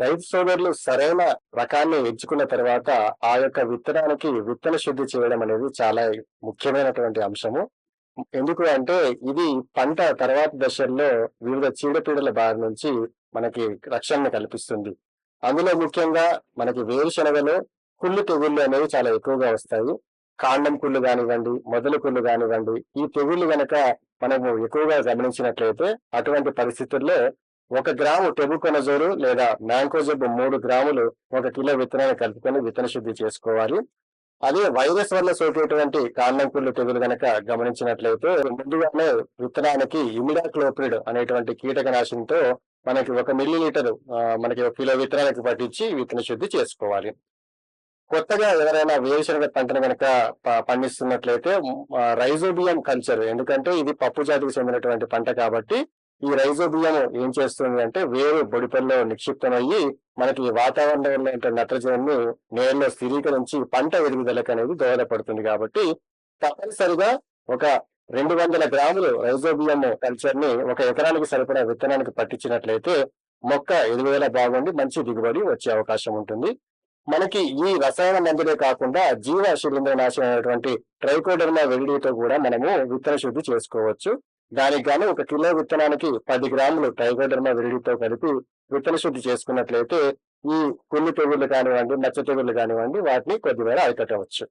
రైతు సోదరులు సరైన రకాన్ని ఎంచుకున్న తర్వాత ఆ యొక్క విత్తనానికి విత్తన శుద్ధి చేయడం అనేది చాలా ముఖ్యమైనటువంటి అంశము. ఎందుకు అంటే ఇది పంట తర్వాత దశల్లో వివిధ చీడపీడల బారి నుంచి మనకి రక్షణను కల్పిస్తుంది. అందులో ముఖ్యంగా మనకి వేరుశనగలో కుళ్ళు తెగుళ్ళు అనేవి చాలా ఎక్కువగా వస్తాయి. కాండం కుళ్ళు కానివ్వండి మొదలు కుళ్ళు కానివ్వండి ఈ తెగుళ్ళు గనక మనము ఎక్కువగా గమనించినట్లయితే అటువంటి పరిస్థితుల్లో ఒక గ్రాము టెబుకొనజోరు లేదా మ్యాంకోజబ్ మూడు గ్రాములు ఒక కిలో విత్తనాన్ని కలుపుకొని విత్తన శుద్ధి చేసుకోవాలి. అదే వైరస్ వల్ల సోకేటువంటి కాండంకుళ్ళు తెగులు గనక గమనించినట్లయితే ముందుగానే విత్తనానికి ఇమిడాక్లోప్రిడ్ అనేటువంటి కీటకనాశంతో మనకి ఒక మిల్లీ లీటర్ మనకి ఒక కిలో విత్తనానికి పట్టించి విత్తన శుద్ధి చేసుకోవాలి. కొత్తగా ఎవరైనా వేరుశనగ పంటను కనుక పండిస్తున్నట్లయితే రైజోబియం కల్చర్ ఎందుకంటే ఇది పప్పు జాతికి చెందినటువంటి పంట కాబట్టి ఈ రైజోబియం ఏం చేస్తుంది అంటే వేరు బొడిపల్లో నిక్షిప్తమయ్యి మనకి వాతావరణంలో ఉంటే నత్రజనిని నేలలో స్థిరీకరించి పంట ఎదుగుదలకు అనేది దోహదపడుతుంది కాబట్టి తప్పనిసరిగా ఒక రెండు వందల గ్రాములు రైజోబియం కల్చర్ని ఒక ఎకరానికి సరిపడా విత్తనానికి పట్టించినట్లయితే మొక్క ఎదుగుదల బాగుండి మంచి దిగుబడి వచ్చే అవకాశం ఉంటుంది. మనకి ఈ రసాయన మందులే కాకుండా జీవ శిలీంద్ర నాశనం అయినటువంటి ట్రైకోడర్మా వెల్డీతో కూడా మనము విత్తన శుద్ధి చేసుకోవచ్చు. దానికి గాను ఒక కిలో విత్తనానికి పది గ్రాములు టైగోడర్మా వెల్డీతో కలిపి విత్తన శుద్ధి చేసుకున్నట్లయితే ఈ కుళ్ళు తెగుళ్ళు కానివ్వండి మచ్చ తెగుళ్ళు కానివ్వండి వాటిని కొద్దిమేర అరికట్టవచ్చు.